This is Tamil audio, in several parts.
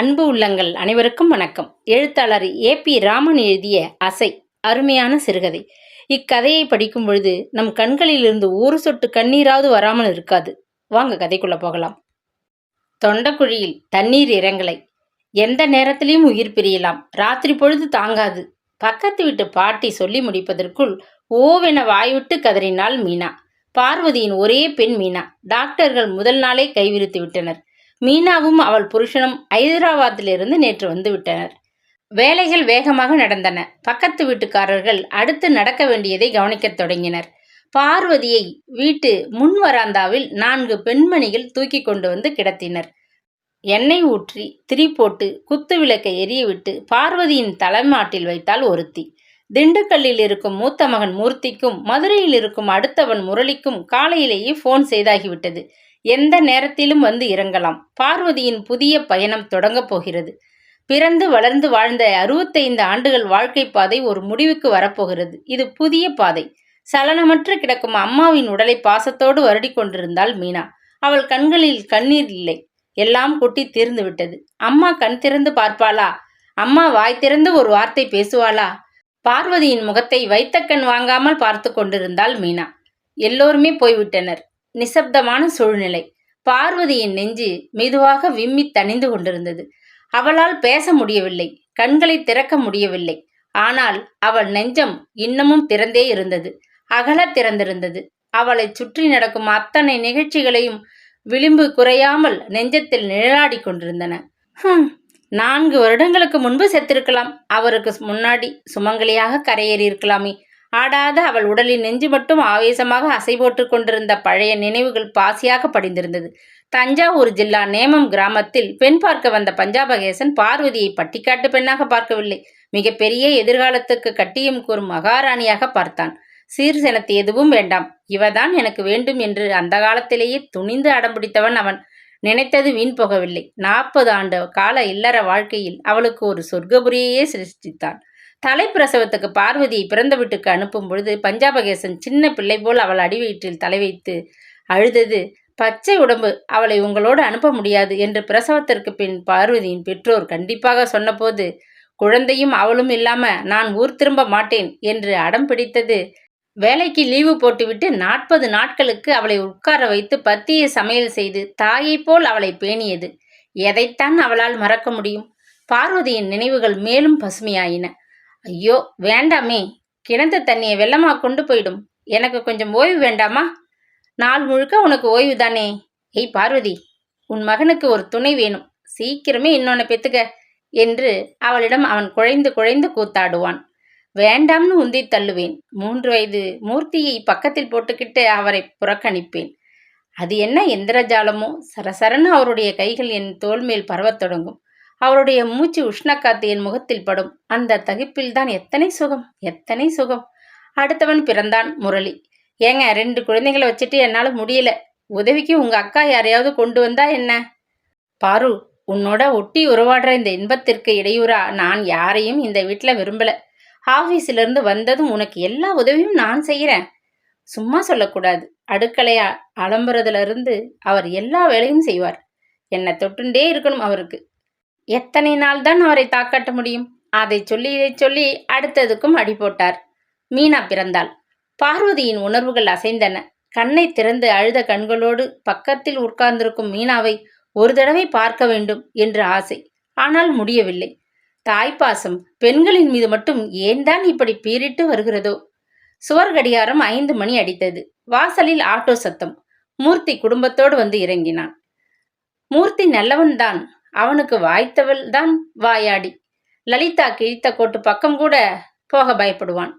அன்பு உள்ளங்கள் அனைவருக்கும் வணக்கம். எழுத்தாளர் ஏ பி ராமன் எழுதிய அசை அருமையான சிறுகதை. இக்கதையை படிக்கும் பொழுது நம் கண்களிலிருந்து ஒரு சொட்டு கண்ணீராவது வராமல் இருக்காது. வாங்க கதைக்குள்ள போகலாம். தொண்டக்குழியில் தண்ணீர் இறங்கலை. எந்த நேரத்திலையும் உயிர் பிரியலாம். ராத்திரி பொழுது தாங்காது. பக்கத்து வீட்டு பாட்டி சொல்லி முடிப்பதற்குள் ஓவென வாய்விட்டு கதறினாள் மீனா. பார்வதியின் ஒரே பெண் மீனா. டாக்டர்கள் முதல் நாளே கைவிரித்து விட்டனர். மீனாவும் அவள் புருஷனும் ஐதராபாத்திலிருந்து நேற்று வந்து விட்டனர். வேலைகள் வேகமாக நடந்தன. பக்கத்து வீட்டுக்காரர்கள் அடுத்து நடக்க வேண்டியதை கவனிக்கத் தொடங்கினர். பார்வதியை வீட்டு முன் வராந்தாவில் நான்கு பெண்மணிகள் தூக்கி கொண்டு வந்து கிடத்தினர். எண்ணெய் ஊற்றி திரி போட்டு குத்து விளக்கை எரியவிட்டு பார்வதியின் தலைமாட்டில் வைத்தால் ஒருத்தி. திண்டுக்கல்லில் இருக்கும் மூத்த மகன் மூர்த்திக்கும் மதுரையில் இருக்கும் அடுத்தவன் முரளிக்கும் காலையிலேயே போன் செய்தாகிவிட்டது. எந்த நேரத்திலும் வந்து இறங்கலாம். பார்வதியின் புதிய பயணம் தொடங்கப் போகிறது. பிறந்து வளர்ந்து வாழ்ந்த அறுபத்தைந்து ஆண்டுகள் வாழ்க்கை பாதை ஒரு முடிவுக்கு வரப்போகிறது. இது புதிய பாதை. சலனமற்று கிடக்கும் அம்மாவின் உடலை பாசத்தோடு வருடி கொண்டிருந்தாள் மீனா. அவள் கண்களில் கண்ணீர் இல்லை. எல்லாம் கொட்டி தீர்ந்து விட்டது. அம்மா கண் திறந்து பார்ப்பாளா? அம்மா வாய் திறந்து ஒரு வார்த்தை பேசுவாளா? பார்வதியின் முகத்தை வைத்த கண் வாங்காமல் பார்த்து கொண்டிருந்தாள் மீனா. எல்லோருமே போய்விட்டனர். நிசப்தமான சூழ்நிலை. பார்வதியின் நெஞ்சு மெதுவாக விம்மி தணிந்து கொண்டிருந்தது. அவளால் பேச முடியவில்லை கண்களை திறக்க முடியவில்லை. ஆனால் அவள் நெஞ்சம் இன்னமும் திறந்தே இருந்தது. அகல திறந்திருந்தது. அவளை சுற்றி நடக்கும் அத்தனை நிகழ்ச்சிகளையும் விளிம்பு குறையாமல் நெஞ்சத்தில் நிழலாடி கொண்டிருந்தன. நான்கு வருடங்களுக்கு முன்பு செத்திருக்கலாம். அவருக்கு முன்னாடி சுமங்கலியாக கரையேறி இருக்கலாமே ஆடாத அவள் உடலின் நெஞ்சு மட்டும் ஆவேசமாக அசை போட்டு கொண்டிருந்த பழைய நினைவுகள் பாசியாக படிந்திருந்தது. தஞ்சாவூர் ஜில்லா நேமம் கிராமத்தில் பெண் பார்க்க வந்த பஞ்சாபகேசன் பார்வதியை பட்டிக்காட்டு பெண்ணாக பார்க்கவில்லை. மிகப்பெரிய எதிர்காலத்துக்கு கட்டியம் கூறும் மகாராணியாக பார்த்தான். சீர்செனத்து எதுவும் வேண்டாம். இவதான் எனக்கு வேண்டும் என்று அந்த காலத்திலேயே துணிந்து அடம்பிடித்தவன் அவன். நினைத்தது வீண் போகவில்லை. நாற்பது ஆண்டு கால இல்லற வாழ்க்கையில் அவளுக்கு ஒரு சொர்க்கபுரியையே சிருஷ்டித்தான். தலைப்பிரசவத்துக்கு பார்வதியை பிறந்த வீட்டுக்கு அனுப்பும் பொழுது பஞ்சாபகேசன் சின்ன பிள்ளை போல் அவள் அடி வயிற்றில் தலை வைத்து அழுதது. பச்சை உடம்பு அவளை உங்களோடு அனுப்ப முடியாது என்று பிரசவத்திற்கு பின் பார்வதியின் பெற்றோர் கண்டிப்பாக சொன்னபோது குழந்தையும் அவளும் இல்லாம நான் ஊர் திரும்ப மாட்டேன் என்று அடம் பிடித்தது. வேலைக்கு லீவு போட்டுவிட்டு நாற்பது நாட்களுக்கு அவளை உட்கார வைத்து பத்திய சமையல் செய்து தாயைப் போல் அவளை பேணியது. எதைத்தான் அவளால் மறக்க முடியும்? பார்வதியின் நினைவுகள் மேலும் பசுமையாயின. ஐயோ வேண்டாமே. கிணத்து தண்ணியை வெள்ளமா கொண்டு போயிடும். எனக்கு கொஞ்சம் ஓய்வு வேண்டாமா? நாள் முழுக்க உனக்கு ஓய்வு தானே. ஏய் பார்வதி உன் மகனுக்கு ஒரு துணை வேணும். சீக்கிரமே இன்னொன்னு பெத்துக்க என்று அவளிடம் அவன் குழைந்து குழைந்து கூத்தாடுவான். வேண்டாம்னு உந்தி தள்ளுவேன். மூன்று வயது மூர்த்தியை பக்கத்தில் போட்டுக்கிட்டு அவரை புறக்கணிப்பேன். அது என்ன எந்திரஜாலமோ? சரசரன்னு அவருடைய கைகள் என் தோல் மேல் பரவத் தொடங்கும். அவருடைய மூச்சு உஷ்ணக்காத்து என் முகத்தில் படும். அந்த தகிப்பில்தான் எத்தனை சுகம் எத்தனை சுகம். அடுத்தவன் பிறந்தான் முரளி. ஏங்க ரெண்டு குழந்தைகளை வச்சுட்டு என்னால் முடியல. உதவிக்கு உங்க அக்கா யாரையாவது கொண்டு வந்தா என்ன? பாரு உன்னோட ஒட்டி உறவாடுற இந்த இன்பத்திற்கு இடையூறா. நான் யாரையும் இந்த வீட்டில் விரும்பல. ஆஃபீஸிலிருந்து வந்ததும் உனக்கு எல்லா உதவியும் நான் செய்கிறேன் சும்மா சொல்லக்கூடாது. அடுக்கலையா அலம்புறதுல இருந்து அவர் எல்லா வேலையும் செய்வார். என்னை தொட்டுண்டே இருக்கணும் அவருக்கு. எத்தனை நாள் தான் அவரை தாக்காட்ட முடியும்? அதை சொல்லி இதை சொல்லி அடுத்ததுக்கும் அடி போட்டார். மீனா பிறந்தாள். பார்வதியின் உணர்வுகள் அசைந்தன. கண்ணை திறந்து அழுத கண்களோடு பக்கத்தில் உட்கார்ந்திருக்கும் மீனாவை ஒரு தடவை பார்க்க வேண்டும் என்று ஆசை. ஆனால் முடியவில்லை. தாய்ப்பாசம் பெண்களின் மீது மட்டும் ஏன் தான் இப்படி பீரிட்டு வருகிறதோ? சுவர் கடிகாரம் ஐந்து மணி அடித்தது. வாசலில் ஆட்டோ சத்தம். மூர்த்தி குடும்பத்தோடு வந்து இறங்கினான். மூர்த்தி நல்லவன்தான். அவனுக்கு வாய்த்தவள் தான் வாயாடி. லலிதா கிழித்த கோட்டு பக்கம் கூட போக பயப்படுவான்.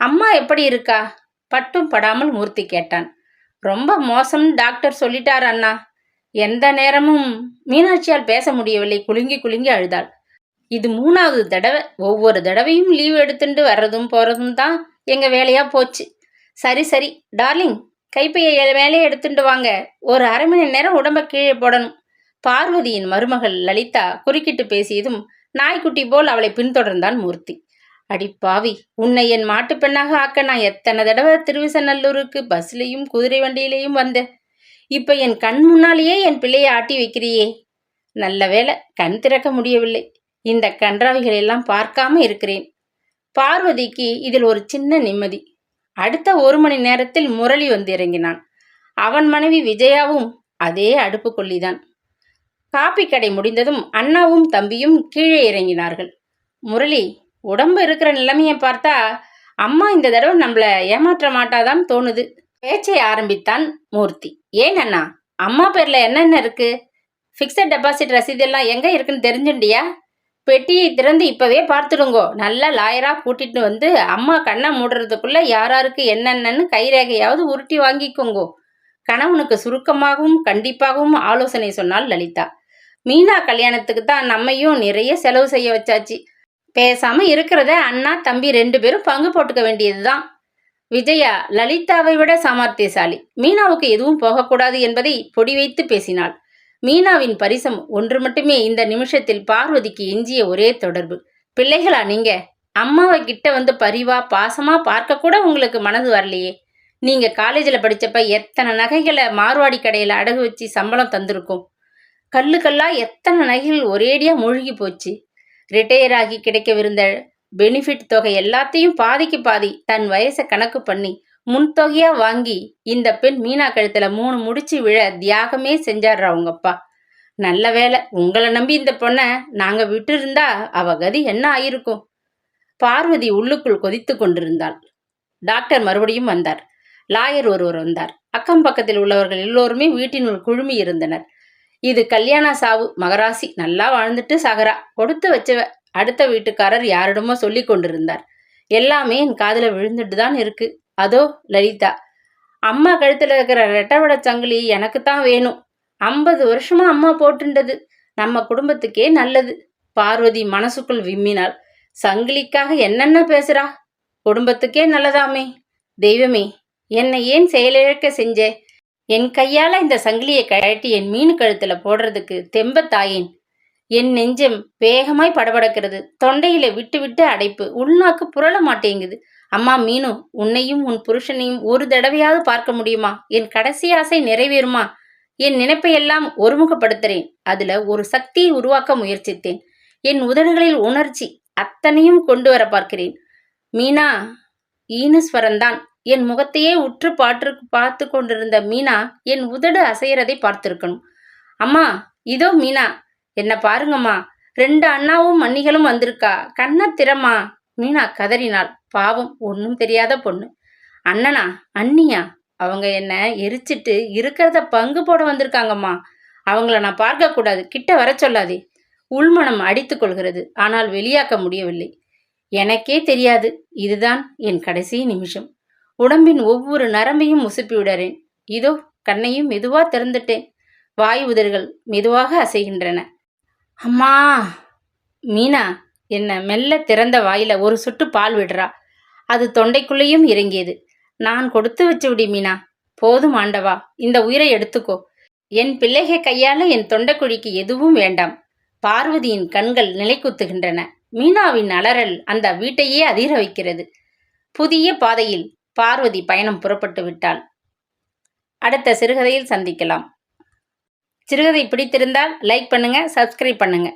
அம்மா எப்படி இருக்கா? பட்டும் படாமல் மூர்த்தி கேட்டான். ரொம்ப மோசம் டாக்டர் சொல்லிட்டார் அண்ணா. எந்த நேரமும் மீனாட்சியால் பேச முடியவில்லை. குலுங்கி குலுங்கி அழுதாள். இது மூணாவது தடவை. ஒவ்வொரு தடவையும் லீவ் எடுத்துட்டு வர்றதும் போறதும் தான் எங்க வேலையா போச்சு. சரி சரி. டார்லிங் கைப்பையை வேலையை எடுத்துட்டு வாங்க. ஒரு அரை மணி நேரம் உடம்ப கீழே போடணும். பார்வதியின் மருமகள் லலிதா குறுக்கிட்டு பேசியதும் நாய்க்குட்டி போல் அவளை பின்தொடர்ந்தான் மூர்த்தி. அடி பாவி உன்னை என் மாட்டு பெண்ணாக ஆக்க நான் எத்தனை தடவை திருவிசநல்லூருக்கு பஸ்லேயும் குதிரை வண்டியிலையும் வந்தேன். இப்ப என் கண் முன்னாலேயே என் பிள்ளையை ஆட்டி வைக்கிறியே. நல்ல வேளை கண் திறக்க முடியவில்லை. இந்த கன்றாவிகளெல்லாம் பார்க்காம இருக்கிறேன். பார்வதிக்கு இதில் ஒரு சின்ன நிம்மதி. அடுத்த ஒரு மணி நேரத்தில் முரளி வந்து இறங்கினான். அவன் மனைவி விஜயாவும் அதே அடுப்பு காப்பி கடை முடிந்ததும் அண்ணாவும் தம்பியும் கீழே இறங்கினார்கள். முரளி உடம்பு இருக்கிற நிலைமையை பார்த்தா அம்மா இந்த தடவை நம்மள ஏமாற்ற மாட்டாதான் தோணுது. பேச்சை ஆரம்பித்தான் மூர்த்தி. ஏன் அண்ணா? அம்மா பேர்ல என்னென்ன இருக்கு? ஃபிக்ஸட் டெபாசிட் ரசீதெல்லாம் எங்க இருக்குன்னு தெரிஞ்சுண்டியா? பெட்டியை திறந்து இப்பவே பார்த்துடுங்கோ. நல்ல லாயரா கூட்டிட்டு வந்து அம்மா கண்ணை மூடுறதுக்குள்ள யாராருக்கு என்னென்னு கைரேகையாவது உருட்டி வாங்கிக்கோங்கோ. கணவனுக்கு சுருக்கமாகவும் கண்டிப்பாகவும் ஆலோசனை சொன்னாள் லலிதா. மீனா கல்யாணத்துக்கு தான் நம்மையும் நிறைய செலவு செய்ய வச்சாச்சு. பேசாம இருக்கிறத அண்ணா தம்பி ரெண்டு பேரும் பங்கு போட்டுக்க வேண்டியதுதான். விஜயா லலிதாவை விட சாமர்த்தியசாலி. மீனாவுக்கு எதுவும் போகக்கூடாது என்பதை பொடி வைத்து பேசினாள். மீனாவின் பரிசம் ஒன்று மட்டுமே இந்த நிமிஷத்தில் பார்வதிக்கு எஞ்சிய ஒரே தொடர்பு. பிள்ளைகளா நீங்க? அம்மாவை கிட்ட வந்து பரிவா பாசமா பார்க்க கூட உங்களுக்கு மனது வரலையே. நீங்கள் காலேஜில் படிச்சப்ப எத்தனை நகைகளை மார்வாடி கடையில் அடகு வச்சு சம்பளம் தந்திருக்கோம்? கல்லு கல்லாக எத்தனை நகைகள் ஒரேடியாக மூழ்கி போச்சு? ரிட்டையர் ஆகி கிடைக்கவிருந்த பெனிஃபிட் தொகை எல்லாத்தையும் பாதிக்கு பாதி தன் வயசை கணக்கு பண்ணி முன்தொகையா வாங்கி இந்த பெண் மீனா கழுத்துல மூணு முடிச்சு விழ தியாகமே செஞ்சாடுறா உங்க அப்பா. நல்ல வேலை உங்களை நம்பி இந்த பொண்ணை நாங்க விட்டுருந்தா அவ கதி என்ன ஆயிருக்கும்? பார்வதி உள்ளுக்குள் கொதித்து கொண்டிருந்தாள். டாக்டர் மறுபடியும் வந்தார். லாயர் ஒருவர் வந்தார். அக்கம் பக்கத்தில் உள்ளவர்கள் எல்லோருமே வீட்டினுள் குழுமி இருந்தனர். இது கல்யாண சாவு மகராசி நல்லா வாழ்ந்துட்டு சகரா கொடுத்து வச்சவ அடுத்த வீட்டுக்காரர் யாரிடமோ சொல்லி கொண்டிருந்தார். எல்லாமே என் காதில் விழுந்துட்டு தான் இருக்கு. அதோ லலிதா அம்மா கழுத்தில் இருக்கிற ரெட்டவட சங்கிலி எனக்கு தான் வேணும். ஐம்பது வருஷமா அம்மா போட்டுண்டது. நம்ம குடும்பத்துக்கே நல்லது. பார்வதி மனசுக்குள் விம்மினாள். சங்கிலிக்காக என்னென்ன பேசுறா? குடும்பத்துக்கே நல்லதாமே. தெய்வமே என்னை ஏன் செயலிழக்க செஞ்சே? என் கையால இந்த சங்கிலியை கழட்டி என் மீன் கழுத்துல போடுறதுக்கு தெம்ப தாயேன். என் நெஞ்சம் வேகமாய் படபடக்கிறது. தொண்டையில விட்டு விட்டு அடைப்பு. உள்நாக்கு புரள மாட்டேங்குது. அம்மா மீனு உன்னையும் உன் புருஷனையும் ஒரு தடவையாவது பார்க்க முடியுமா? என் கடைசி ஆசை நிறைவேறுமா? என் நினைப்பையெல்லாம் ஒருமுகப்படுத்துறேன். அதுல ஒரு சக்தியை உருவாக்க முயற்சித்தேன். என் உதடுகளில் உணர்ச்சி அத்தனையும் கொண்டு வர பார்க்கிறேன். மீனா ஈனஸ்வரன்தான். என் முகத்தையே உற்று பாற்று பார்த்து கொண்டிருந்த மீனா என் உதடு அசையறதை பார்த்திருக்கணும். அம்மா இதோ மீனா. என்ன பாருங்கம்மா. ரெண்டு அண்ணாவும் மன்னிகளும் வந்திருக்கா. கண்ண திறமா மீனா கதறினாள். பாவம் ஒன்றும் தெரியாத பொண்ணு. அண்ணனா அண்ணியா? அவங்க என்ன எரிச்சிட்டு இருக்கிறத பங்கு போட வந்திருக்காங்கம்மா. அவங்கள நான் பார்க்கக்கூடாது. கிட்ட வர சொல்லாதே. உள்மனம் அடித்து கொள்கிறது. ஆனால் வெளியாக்க முடியவில்லை. எனக்கே தெரியாது. இதுதான் என் கடைசி நிமிஷம். உடம்பின் ஒவ்வொரு நரம்பையும் உசுப்பி விடறேன். இதோ கண்ணையும் மெதுவா திறந்துட்டேன். வாய் உதர்கள் மெதுவாக அசைகின்றன. அம்மா! மீனா என்ன மெல்ல திறந்த வாயில ஒரு சொட்டு பால் விடுறா. அது தொண்டைக்குள்ளேயும் இறங்கியது. நான் கொடுத்து வச்சு விடி மீனா. போதும் ஆண்டவா இந்த உயிரை எடுத்துக்கோ. என் பிள்ளைகை கையால என் தொண்டைக்குழிக்கு எதுவும் வேண்டாம். பார்வதியின் கண்கள் நிலைக்குத்துகின்றன. மீனாவின் அலறல் அந்த வீட்டையே அதிர வைக்கிறது. புதிய பாதையில் பார்வதி பயணம் புறப்பட்டு விட்டாள். அடுத்த சிறுகதையில் சந்திக்கலாம். சிறுகதை பிடித்திருந்தால் லைக் பண்ணுங்க சப்ஸ்கிரைப் பண்ணுங்க.